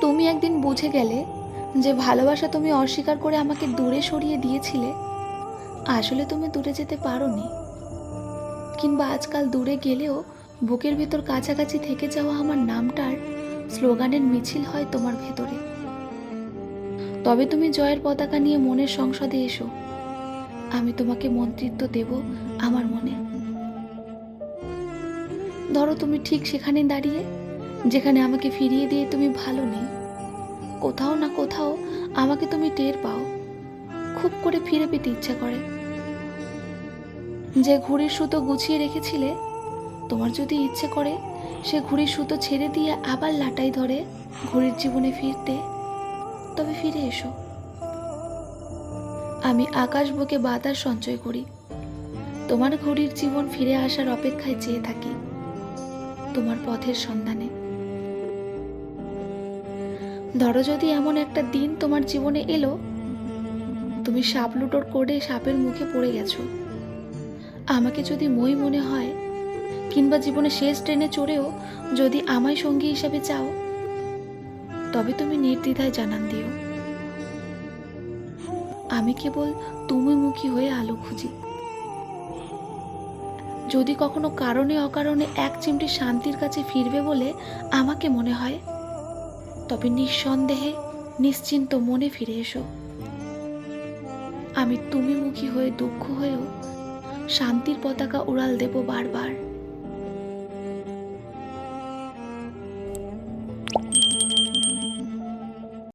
তুমি একদিন বুঝে গেলে যে ভালোবাসা তুমি অস্বীকার করে আমাকে দূরে সরিয়ে দিয়েছিলে, আসলে তুমি দূরে যেতে পারোনি। কিংবা আজকাল দূরে গেলেও বুকের ভেতর কাছাকাছি থেকে যাওয়া আমার নামটার স্লোগানের মিছিল হয় তোমার ভেতরে। তবে তুমি জয়ের পতাকা নিয়ে মনের সংসদে এসো। আমি তোমাকে মন্ত্রিত্ব দেব আমার মনে। ধরো তুমি ঠিক সেখানে দাঁড়িয়ে যেখানে আমাকে ফিরিয়ে দিয়ে তুমি ভালো নেই। কোথাও না কোথাও আমাকে তুমি টের পাও। খুব করে ফিরে পেতে ইচ্ছা করে। যে ঘুড়ির সুতো গুছিয়ে রেখেছিলে, তোমার যদি ইচ্ছে করে সে ঘুড়ির সুতো ছেড়ে দিয়ে আবার লাটাই ধরে ঘুড়ির জীবনে ফিরতে, তবে ফিরে এসো। আমি আকাশ বুকে বাতাস সঞ্চয় করি। তোমার ঘড়ির জীবন ফিরে আসার অপেক্ষায় চেয়ে থাকি। তোমার পথের সন্ধানে। ধরো যদি এমন একটা দিন তোমার জীবনে এলো, তুমি সাপ লুটোর করে সাপের মুখে পড়ে গেছো। আমাকে যদি মই মনে হয়, কিংবা জীবনে শেষ ট্রেনে চড়েও যদি আমায় সঙ্গী হিসাবে চাও, তবে তুমি নির্দ্বিধায় জানান দিও। আমি কেবল তুমি মুখী হয়ে আলো খুঁজি। যদি কখনো কারণে অকারণে এক চিমটি শান্তির কাছে ফিরবে বলে আমাকে মনে হয় তবে নিঃসন্দেহে নিশ্চিন্ত মনে ফিরে এসো। আমি তুমি মুখী হয়ে দুঃখ হয়েও শান্তির পতাকা উড়াল দেব বারবার।